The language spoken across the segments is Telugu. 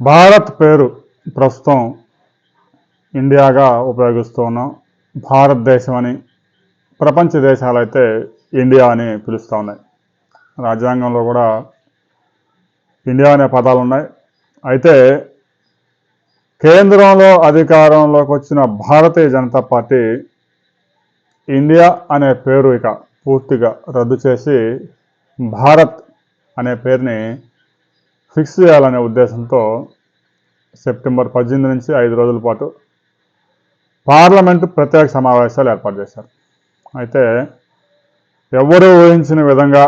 భారత్ పేరు ప్రస్తుతం ఇండియాగా ఉపయోగిస్తూ ఉన్నాం భారతదేశం అని ప్రపంచ దేశాలైతే ఇండియా అని పిలుస్తూ ఉన్నాయి రాజ్యాంగంలో కూడా ఇండియా అనే పదాలు ఉన్నాయి అయితే కేంద్రంలో అధికారంలోకి వచ్చిన భారతీయ జనతా పార్టీ ఇండియా అనే పేరు ఇక పూర్తిగా రద్దు చేసి భారత్ అనే పేరుని ఫిక్స్ చేయాలనే ఉద్దేశంతో సెప్టెంబర్ పద్దెనిమిది నుంచి ఐదు రోజుల పాటు పార్లమెంటు ప్రత్యేక సమావేశాలు ఏర్పాటు చేశారు. అయితే ఎవరు ఊహించిన విధంగా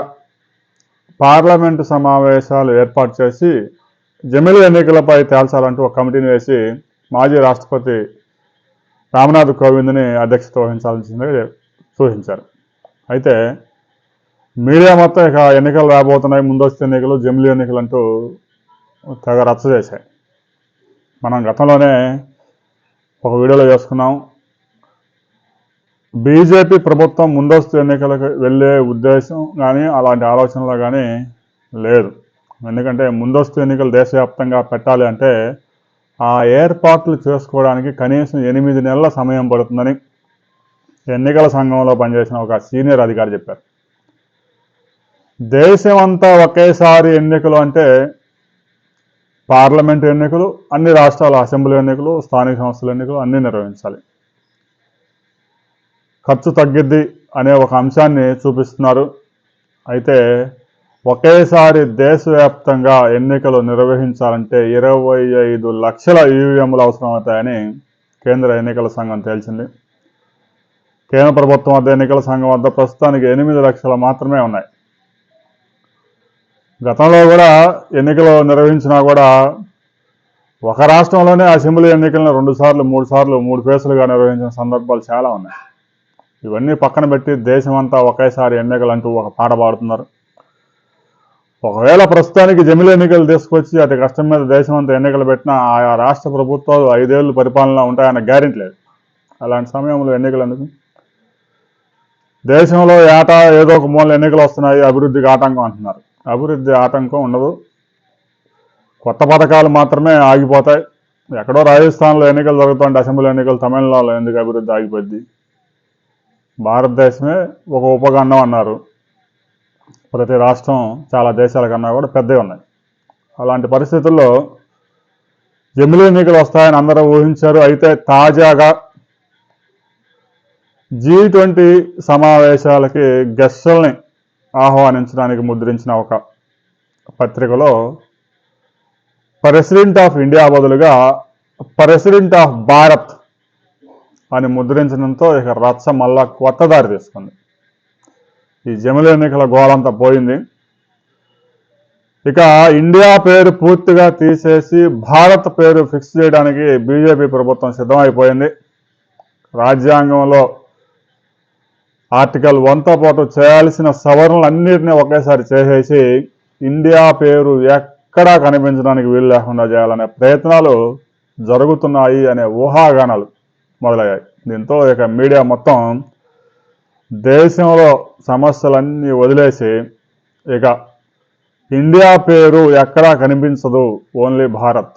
పార్లమెంటు సమావేశాలు ఏర్పాటు చేసి జమిలి ఎన్నికలపై తేల్చాలంటూ ఒక కమిటీని వేసి మాజీ రాష్ట్రపతి రామ్నాథ్ కోవింద్ని అధ్యక్షత వహించాల్సిందిగా సూచించారు. అయితే మీడియా మొత్తం ఇక ఎన్నికలు రాబోతున్నాయి ముందస్తు ఎన్నికలు జమిలి ఎన్నికలు అంటూ తెగ రచ్చ చేశాయి. మనం గతంలోనే ఒక వీడియోలో చేసుకున్నాం. బీజేపీ ప్రభుత్వం ముందస్తు ఎన్నికలకు వెళ్ళే ఉద్దేశం కానీ అలాంటి ఆలోచనలు కానీ లేదు. ఎందుకంటే ముందస్తు ఎన్నికలు దేశవ్యాప్తంగా పెట్టాలి అంటే ఆ ఏర్పాట్లు చేసుకోవడానికి కనీసం ఎనిమిది నెలల సమయం పడుతుందని ఎన్నికల సంఘంలో పనిచేసిన ఒక సీనియర్ అధికారి చెప్పారు. దేశమంతా ఒకేసారి ఎన్నికలు అంటే పార్లమెంట్ ఎన్నికలు అన్ని రాష్ట్రాల అసెంబ్లీ ఎన్నికలు స్థానిక సంస్థల ఎన్నికలు అన్నీ నిర్వహించాలి. ఖర్చు తగ్గిద్ది అనే ఒక అంశాన్ని చూపిస్తున్నారు. అయితే ఒకేసారి దేశవ్యాప్తంగా ఎన్నికలు నిర్వహించాలంటే ఇరవై ఐదు లక్షల ఈవీఎంలు అవసరమవుతాయని కేంద్ర ఎన్నికల సంఘం తేల్చింది. కేంద్ర ప్రభుత్వం వద్ద ఎన్నికల సంఘం వద్ద ప్రస్తుతానికి ఎనిమిది లక్షలు మాత్రమే ఉన్నాయి. గతంలో కూడా ఎన్నికలు నిర్వహించినా కూడా ఒక రాష్ట్రంలోనే అసెంబ్లీ ఎన్నికలను రెండు సార్లు మూడు సార్లు మూడు ఫేసులుగా నిర్వహించిన సందర్భాలు చాలా ఉన్నాయి. ఇవన్నీ పక్కన పెట్టి దేశమంతా ఒకేసారి ఎన్నికలు అంటూ ఒక పాట పాడుతున్నారు. ఒకవేళ ప్రస్తుతానికి జమిలి ఎన్నికలు తీసుకొచ్చి అతి కష్టం మీద దేశమంతా ఎన్నికలు పెట్టినా ఆయా రాష్ట్ర ప్రభుత్వాలు ఐదేళ్ళు పరిపాలన ఉంటాయన్న గ్యారెంటీ లేదు. అలాంటి సమయంలో ఎన్నికలు ఎందుకు? దేశంలో ఏటా ఏదో ఒక మూల ఎన్నికలు వస్తున్నాయి అభివృద్ధికి ఆటంకం అంటున్నారు. అభివృద్ధి ఆటంకం ఉండదు. కొత్త పథకాలు మాత్రమే ఆగిపోతాయి. ఎక్కడో రాజస్థాన్లో ఎన్నికలు జరుగుతుంటే అసెంబ్లీ ఎన్నికలు తమిళనాడులో ఎందుకు అభివృద్ధి ఆగిపోద్ది? భారతదేశమే ఒక ఉపఖండం అన్నారు. ప్రతి రాష్ట్రం చాలా దేశాల కన్నా కూడా పెద్దవి ఉన్నాయి. అలాంటి పరిస్థితుల్లో జమిలీ ఎన్నికలు వస్తాయని అందరూ ఊహించారు. అయితే తాజాగా జీ ట్వంటీ సమావేశాలకి గెస్టుల్ని ఆహ్వానించడానికి ముద్రించిన ఒక పత్రికలో ప్రెసిడెంట్ ఆఫ్ ఇండియా బదులుగా ప్రెసిడెంట్ ఆఫ్ భారత్ అని ముద్రించడంతో ఇక రచ్చ మళ్ళా కొత్త దారి తీసుకుంది. ఈ జమిలి ఎన్నికల గోలంతా పోయింది. ఇక ఇండియా పేరు పూర్తిగా తీసేసి భారత్ పేరు ఫిక్స్ చేయడానికి బీజేపీ ప్రభుత్వం సిద్ధమైపోయింది. రాజ్యాంగంలో ఆర్టికల్ వన్తో పాటు చేయాల్సిన సవరణలన్నింటినీ ఒకేసారి చేసేసి ఇండియా పేరు ఎక్కడా కనిపించడానికి వీలు లేకుండా చేయాలనే ప్రయత్నాలు జరుగుతున్నాయి అనే ఊహాగానాలు మొదలయ్యాయి. దీంతో ఇక మీడియా మొత్తం దేశంలో సమస్యలన్నీ వదిలేసి ఇక ఇండియా పేరు ఎక్కడా కనిపించదు ఓన్లీ భారత్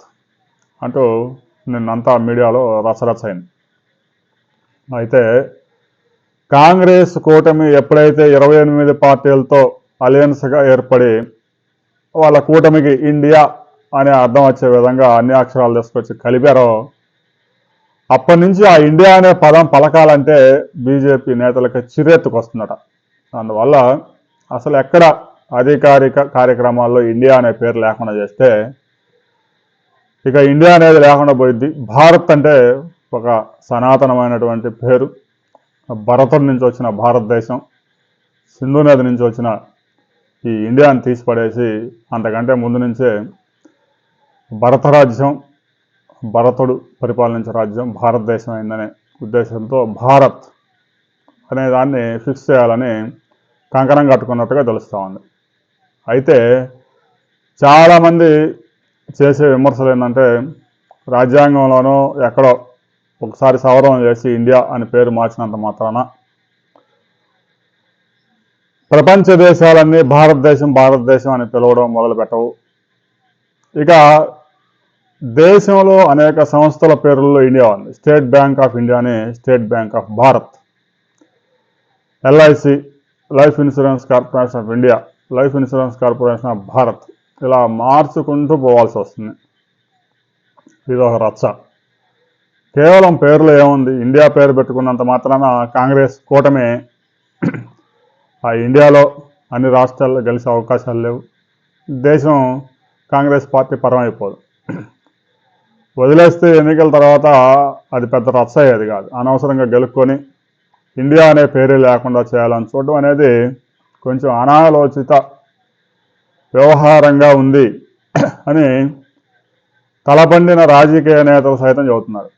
అంటూ నిన్నంతా మీడియాలో రసరస అయింది. అయితే కాంగ్రెస్ కూటమి ఎప్పుడైతే ఇరవై ఎనిమిది పార్టీలతో అలయన్స్గా ఏర్పడి వాళ్ళ కూటమికి ఇండియా అనే అర్థం వచ్చే విధంగా అన్ని అక్షరాలు తీసుకొచ్చి కలిపారో అప్పటి నుంచి ఆ ఇండియా అనే పదం పలకాలంటే బీజేపీ నేతలకు చిరెత్తుకొస్తుందట. అందువల్ల అసలు ఎక్కడ అధికారిక కార్యక్రమాల్లో ఇండియా అనే పేరు లేకుండా చేస్తే ఇక ఇండియా అనేది లేకుండా పోయింది భారత్ అంటే ఒక సనాతనమైనటువంటి పేరు. భరతం నుంచి వచ్చిన భారతదేశం సింధు నది నుంచి వచ్చిన ఈ ఇండియాని తీసిపడేసి అంతకంటే ముందు నుంచే భరతరాజ్యం భరతుడు పరిపాలించే రాజ్యం భారతదేశం అయిందనే ఉద్దేశంతో భారత్ అనే దాన్ని ఫిక్స్ చేయాలని కంకణం కట్టుకున్నట్టుగా తెలుస్తూ ఉంది. అయితే చాలామంది చేసే విమర్శలు ఏంటంటే రాజ్యాంగంలోనో ఎక్కడో ఒకసారి సవరణ చేసి ఇండియా అని పేరు మార్చినంత మాత్రాన ప్రపంచ దేశాలన్నీ భారతదేశం భారతదేశం అని పిలవడం మొదలుపెట్టవు. ఇక దేశంలో అనేక సంస్థల పేర్లలో ఇండియా ఉంది. స్టేట్ బ్యాంక్ ఆఫ్ ఇండియాని State Bank of Bharat. LIC Life Insurance Corporation of India Life Insurance Corporation of Bharat. ఇలా మార్చుకుంటూ పోవాల్సి వస్తుంది. ఇది ఒక రచ్చ. కేవలం పేర్లు ఏముంది? ఇండియా పేరు పెట్టుకున్నంత మాత్రాన కాంగ్రెస్ కూటమి ఆ ఇండియాలో అన్ని రాష్ట్రాల్లో గెలిచే అవకాశాలు లేవు. దేశం కాంగ్రెస్ పార్టీ పరమైపోదు. వదిలేస్తే ఎన్నికల తర్వాత అది పెద్ద రచ్చ అయ్యేది కాదు. అనవసరంగా గెలుక్కొని ఇండియా అనే పేరే లేకుండా చేయాలని చూడడం అనేది కొంచెం అనాలోచిత వ్యవహారంగా ఉంది అని తలపండిన రాజకీయ నేతలు సైతం చెబుతున్నారు.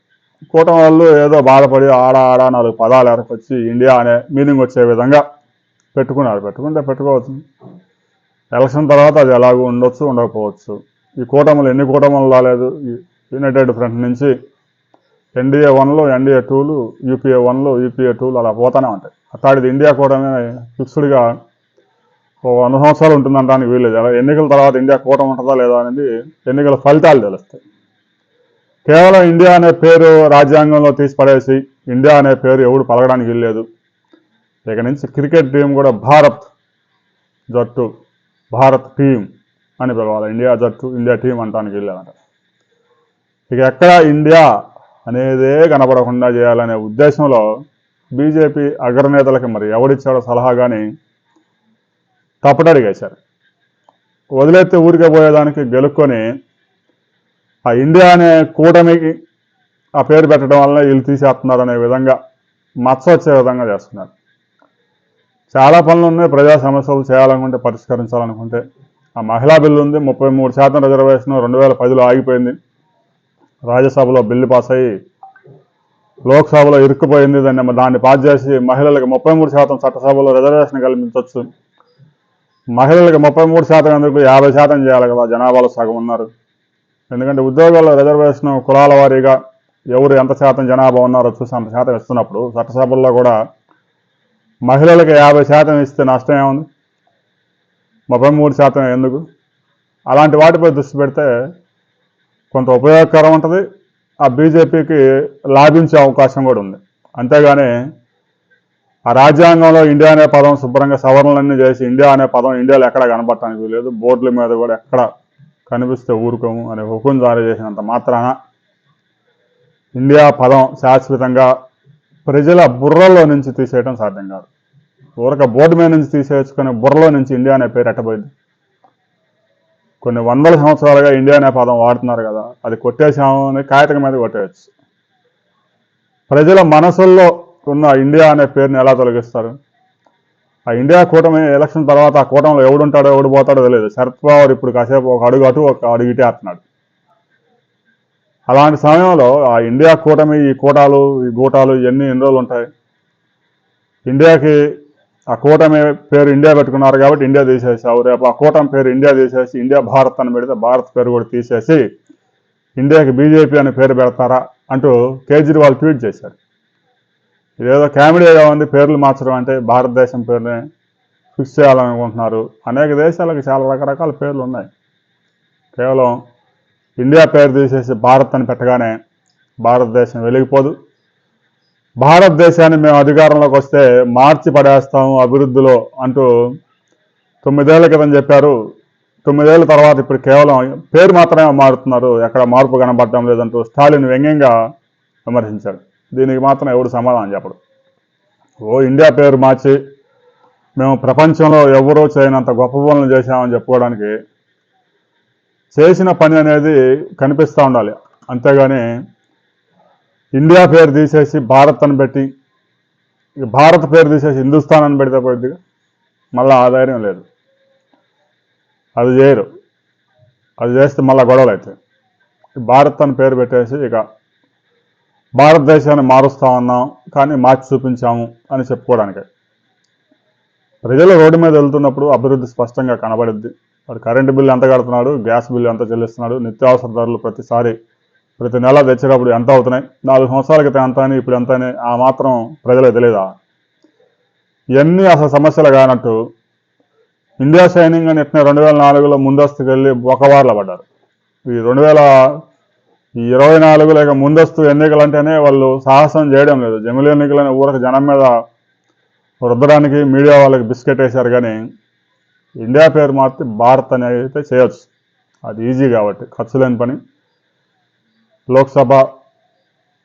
కూటమి వాళ్ళు ఏదో బాధపడి ఆడ ఆడ నాలుగు పదాలు ఎరకొచ్చి ఇండియా అనే మీనింగ్ వచ్చే విధంగా పెట్టుకున్నారు. పెట్టుకుంటే పెట్టుకోవచ్చు. ఎలక్షన్ తర్వాత అది ఎలాగో ఉండొచ్చు ఉండకపోవచ్చు. ఈ కూటములు ఎన్ని కూటములు రాలేదు. ఈ యునైటెడ్ ఫ్రంట్ నుంచి ఎన్డీఏ వన్లో ఎన్డీఏ టూలు యూపీఏ వన్లు యూపీఏ టూలు అలా పోతానే ఉంటాయి. అట్లాంటిది ఇండియా కూటమి ఫిక్స్డ్గా ఓ వంద సంవత్సరాలు ఉంటుందంటానికి వీల్లేదు. అలా ఎన్నికల తర్వాత ఇండియా కూటమి ఉంటుందా లేదా అనేది ఎన్నికల ఫలితాలు తెలుస్తాయి. కేవలం ఇండియా అనే పేరు రాజ్యాంగంలో తీసి పడేసి ఇండియా అనే పేరు ఎవడు పలకడానికి వెళ్ళలేదు ఇక నుంచి క్రికెట్ టీం కూడా భారత్ జట్టు భారత్ టీం అని పిలవాలి. ఇండియా జట్టు ఇండియా టీం అంటానికి వెళ్ళారంట ఇక ఎక్కడ ఇండియా అనేదే కనపడకుండా చేయాలనే ఉద్దేశంలో బీజేపీ అగ్రనేతలకి మరి ఎవడిచ్చాడో సలహా కానీ తప్పటడిగేశారు వదిలేస్తే ఊరికే పోయేదానికి గెలుక్కొని ఆ ఇండియా అనే కూటమికి ఆ పేరు పెట్టడం వల్ల వీళ్ళు తీసేస్తున్నారు అనే విధంగా మచ్చ వచ్చే విధంగా చేస్తున్నారు. చాలా పనులు ఉన్నాయి ప్రజా సమస్యలు చేయాలనుకుంటే పరిష్కరించాలనుకుంటే. ఆ మహిళా బిల్లు ఉంది ముప్పై మూడు శాతం రిజర్వేషన్ రెండు వేల పదిలో ఆగిపోయింది. రాజ్యసభలో బిల్లు పాస్ అయ్యి లోక్సభలో ఇరుక్కుపోయింది దాన్ని దాన్ని పాస్ చేసి మహిళలకు ముప్పై మూడు శాతం చట్టసభలో రిజర్వేషన్ కల్పించవచ్చు. మహిళలకు ముప్పై మూడు శాతం ఎందుకు? యాభై శాతం చేయాలి కదా జనాభాలో సగం ఉన్నారు. ఎందుకంటే ఉద్యోగాల్లో రిజర్వేషన్ కులాల వారీగా ఎవరు ఎంత శాతం జనాభా ఉన్నారో చూసి అంత శాతం ఇస్తున్నప్పుడు చట్టసభల్లో కూడా మహిళలకు యాభై శాతం ఇస్తే నష్టం ఏముంది? ముప్పై మూడు శాతం ఎందుకు? అలాంటి వాటిపై దృష్టి పెడితే కొంత ఉపయోగకరం ఉంటుంది. ఆ బీజేపీకి లాభించే అవకాశం కూడా ఉంది. అంతేగాని ఆ రాజ్యాంగంలో ఇండియా అనే పదం శుభ్రంగా సవరణలన్నీ చేసి ఇండియా అనే పదం ఇండియాలో ఎక్కడ కనపడటానికి లేదు బోర్డుల మీద కూడా ఎక్కడ కనిపిస్తే ఊరుకోము అనే హుకుం జారీ చేసినంత మాత్రాన ఇండియా పదం శాశ్వతంగా ప్రజల బుర్రలో నుంచి తీసేయడం సాధ్యం కాదు. ఊరక బోర్డు మీద నుంచి తీసేసుకుని బుర్రలో నుంచి ఇండియా అనే పేరు ఎట్టబోయింది. కొన్ని వందల సంవత్సరాలుగా ఇండియా అనే పదం వాడుతున్నారు కదా అది కొట్టేసాము అని కాగితం మీద కొట్టేయచ్చు. ప్రజల మనసుల్లో ఉన్న ఇండియా అనే పేరుని ఎలా తొలగిస్తారు? ఆ ఇండియా కూటమి ఎలక్షన్ తర్వాత ఆ కూటమిలో ఎవడుంటాడో ఎవడు పోతాడో తెలియదు శరద్ పవార్ ఇప్పుడు కాసేపు ఒక అడుగు అటు ఒక అడుగు ఇటే వేస్తున్నాడు అలాంటి సమయంలో ఆ ఇండియా కూటమి ఈ కూటాలు ఈ గూటాలు ఇవన్నీ ఎన్ని రోజులు ఉంటాయి? ఇండియాకి ఆ కూటమి పేరు ఇండియా పెట్టుకున్నారు కాబట్టి ఇండియా తీసేసావు రేపు ఆ కూటమి పేరు ఇండియా తీసేసి ఇండియా భారత్ అని పెడితే భారత్ పేరు కూడా తీసేసి ఇండియాకి బీజేపీ అని పేరు పెడతారా అంటూ కేజ్రీవాల్ ట్వీట్ చేశారు. ఇదేదో కామెడీగా ఉంది పేర్లు మార్చడం అంటే భారతదేశం పేరుని ఫిక్స్ చేయాలనుకుంటున్నారు. అనేక దేశాలకు చాలా రకరకాల పేర్లు ఉన్నాయి. కేవలం ఇండియా పేరు తీసేసి భారత్ అని పెట్టగానే భారతదేశం వెలిగిపోదు. భారతదేశాన్ని మేము అధికారంలోకి వస్తే మార్చి పడేస్తాము అభివృద్ధిలో అంటూ తొమ్మిదేళ్ళ క్రితం చెప్పారు. తొమ్మిదేళ్ళ తర్వాత ఇప్పుడు కేవలం పేరు మాత్రమే మారుతున్నారు. ఎక్కడ మార్పు కనబడటం లేదంటూ స్టాలిన్ వ్యంగ్యంగా విమర్శించాడు. దీనికి మాత్రం ఎవడు సమాధానం చెప్పడు. ఓ ఇండియా పేరు మార్చి మేము ప్రపంచంలో ఎవరో చేయనంత గొప్ప పనులు చేశామని చెప్పుకోవడానికి చేసిన పని అనేది కనిపిస్తూ ఉండాలి. అంతేగాని ఇండియా పేరు తీసేసి భారత్ అని పెట్టి ఇక భారత్ పేరు తీసేసి హిందుస్థాన్ అని పెడితే పోయింది మళ్ళీ ఆదాయం లేదు. అది చేయరు. అది చేస్తే మళ్ళీ గొడవలు అవుతాయి. భారత్ అని పేరు పెట్టేసి ఇక భారతదేశాన్ని మారుస్తా ఉన్నాం కానీ మార్చి చూపించాము అని చెప్పుకోవడానికి. ప్రజలు రోడ్డు మీద వెళ్తున్నప్పుడు అభివృద్ధి స్పష్టంగా కనబడుద్ది. వాడు కరెంటు బిల్లు ఎంత కడుతున్నాడు గ్యాస్ బిల్లు ఎంత చెల్లిస్తున్నాడు నిత్యావసర ధరలు ప్రతిసారి ప్రతి నెల తెచ్చేటప్పుడు ఎంత అవుతున్నాయి నాలుగు సంవత్సరాల క్రితం ఎంత అని ఇప్పుడు ఎంత అని ఆ మాత్రం ప్రజలకు తెలియదా ఇవన్నీ అసలు సమస్యలు కానట్టు ఇండియా షైనింగ్ అని ఎట్టిన రెండు వేల నాలుగులో ముందస్తుకెళ్ళి ఒక వార్ల పడ్డారు. ఈ రెండు వేల ఈ ఇరవై నాలుగు లేక ముందస్తు ఎన్నికలు అంటేనే వాళ్ళు సాహసం చేయడం లేదు. జమిలి ఎన్నికలని ఊరకు జనం మీద రుద్దడానికి మీడియా వాళ్ళకి బిస్కెట్ వేశారు కానీ ఇండియా పేరు మార్చి భారత్ అనేది అయితే చేయొచ్చు. అది ఈజీ కాబట్టి ఖర్చు లేని పని. లోక్సభ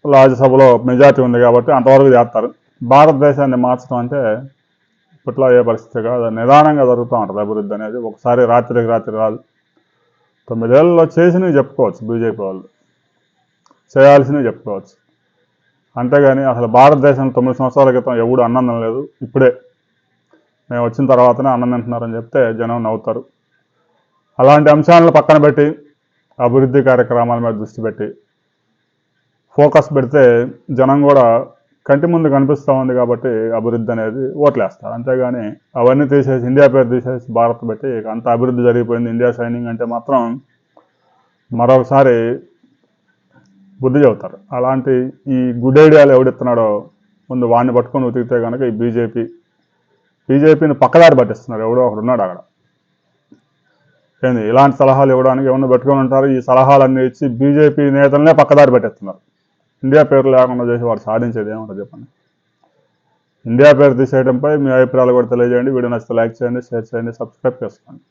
రాజ్యసభలో మెజార్టీ ఉంది కాబట్టి అంతవరకు చేస్తారు భారతదేశాన్ని మార్చడం అంటే ఇప్పట్లో ఏ పరిస్థితి కాదు. నిదానంగా జరుగుతూ ఉంటుంది అభివృద్ధి అనేది. ఒకసారి రాత్రికి రాత్రి రాదు. తొమ్మిదేళ్ళలో చేసినవి చెప్పుకోవచ్చు బీజేపీ వాళ్ళు. చేయాల్సిందే చెప్పుకోవచ్చు. అంతేగాని అసలు భారతదేశం తొమ్మిది సంవత్సరాల క్రితం ఎవడు అన్నం లేదు. ఇప్పుడే మేము వచ్చిన తర్వాతనే అన్నం తింటున్నారని చెప్తే జనం నవ్వుతారు. అలాంటి అంశాలను పక్కన పెట్టి అభివృద్ధి కార్యక్రమాల మీద దృష్టి పెట్టి ఫోకస్ పెడితే జనం కూడా కంటి ముందు కనిపిస్తూ ఉంది కాబట్టి అభివృద్ధి అనేది ఓట్లేస్తారు. అంతేగాని అవన్నీ తీసేసి ఇండియా పేరు తీసేసి భారత్ పెట్టి అంత అభివృద్ధి జరిగిపోయింది. ఇండియా సైనింగ్ అంటే మాత్రం మరొకసారి బుద్ధి చెబుతారు అలాంటి ఈ గుడ్ ఐడియాలు ఎవడెత్తున్నాడో ముందు వాడిని పట్టుకొని ఉతికితే కనుక ఈ బీజేపీ బీజేపీని పక్కదారి పట్టిస్తున్నారు. ఎవడో ఒకడు ఉన్నాడు అక్కడ. ఏంది? ఇలాంటి సలహాలు ఇవ్వడానికి ఎవరిని పెట్టుకొని ఉంటారు? ఈ సలహాలన్నీ ఇచ్చి బీజేపీ నేతలనే పక్కదారి పెట్టేస్తున్నారు. ఇండియా పేరు లేకుండా చేసి వాడు సాధించేది ఏమంటారు చెప్పండి? ఇండియా పేరు తీసేయడంపై మీ అభిప్రాయాలు కూడా తెలియజేయండి. వీడియో నచ్చితే లైక్ చేయండి షేర్ చేయండి సబ్స్క్రైబ్ చేసుకోండి.